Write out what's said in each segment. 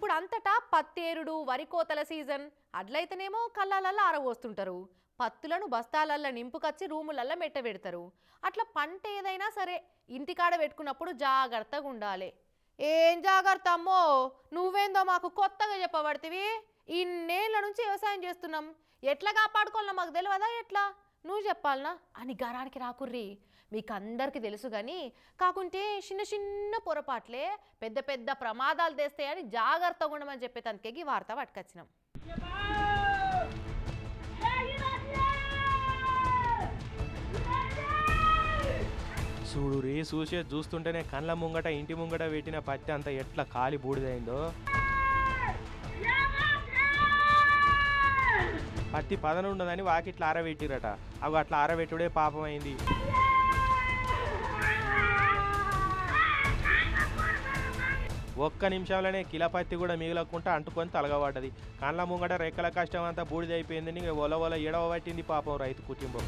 ఇప్పుడు అంతటా పత్తేరుడు వరి కోతల సీజన్. అట్లయితేనేమో కళ్ళాలల్లో ఆరవోస్తుంటారు పత్తులను బస్తాలల్లో నింపుకొచ్చి రూములల్లా మెట్టబెడతారు. అట్లా పంట ఏదైనా సరే ఇంటికాడ పెట్టుకున్నప్పుడు జాగ్రత్తగా ఉండాలి ఏం జాగ్రత్త అమ్మో నువ్వేందో మాకు కొత్తగా చెప్పబడితివి. ఇన్నేళ్ళ నుంచి వ్యవసాయం చేస్తున్నాం. ఎట్లా కాపాడుకోవాలో మాకు తెలియదా ఎట్లా? నువ్వు చెప్పాలనా? అని గరానికి రాకుర్రి. మీకు అందరికీ తెలుసు కానీ కాకుంటే చిన్న చిన్న పొరపాట్లే పెద్ద పెద్ద ప్రమాదాలు తెస్తాయని జాగ్రత్తగా ఉండమని చెప్పే తనకేకి వార్త పట్టుకొచ్చినాం. చూడు రే చూసే చూస్తుంటేనే కళ్ళ ముంగట ఇంటి ముంగట పెట్టిన పత్తి అంత ఎట్లా కాలి బూడిదైందో పత్తి పదన ఉండదని వాకిట్లా ఆరబెట్టిరట. అవి అట్లా ఆరబెట్టుడే పాపమైంది. ఒక్క నిమిషంలోనే కిల పత్తి కూడా మిగలకుండా అంటుకొని తలగబడ్డది. కళ్ళ ముంగట రెక్కల కష్టం అంతా బూడిదైపోయిందని ఒల ఒల ఎడవ పట్టింది పాపం రైతు కుటుంబం.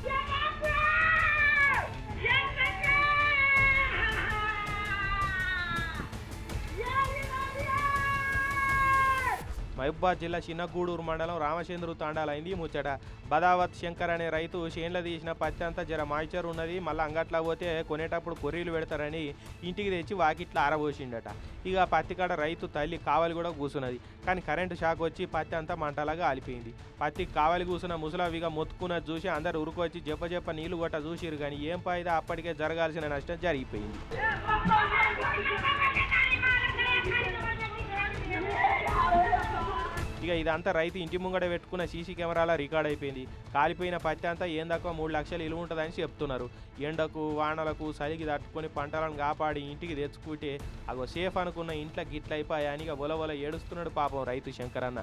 మహబూబాద్ జిల్లా చిన్నగూడూరు మండలం రామచంద్రు తాండాలైంది. ముచ్చట బదావత్ శంకర్ అనే రైతు చేన్ల తీసిన పత్తి అంతా జర మాయిచర్ ఉన్నది మళ్ళీ అంగట్లో పోతే కొనేటప్పుడు కొర్రీలు పెడతారని ఇంటికి తెచ్చి వాకిట్లో ఆరబోసిండట. ఇక పత్తి కాడ రైతు తల్లి కావలి కూడా కూసున్నది. కానీ కరెంటు షాక్ వచ్చి పత్తి అంతా మంటలాగా ఆలిపోయింది పత్తి కావలి కూసిన ముసలావిగా మొత్తుకున్నది చూసి అందరు ఉరుకొచ్చి జప్ప జప్ప నీళ్ళు కొట్ట చూసిరు కానీ ఏం ఫాయిదా? అప్పటికే జరగాల్సిన నష్టం జరిగిపోయింది. ఇక ఇదంతా రైతు ఇంటి ముంగడ పెట్టుకున్న సీసీ కెమెరాల రికార్డ్ అయిపోయింది. కాలిపోయిన పత్తి అంతా ఏందక్కువ మూడు లక్షలు ఇలువ ఉంటుందని చెప్తున్నారు. ఎండకు వానలకు చలికి తట్టుకొని పంటలను కాపాడి ఇంటికి తెచ్చుకుంటే అగో సేఫ్ అనుకున్న ఇంట్లో గిట్ల అయిపోయాని ఇక బొల బొల ఏడుస్తున్నాడు పాపం రైతు శంకరన్న.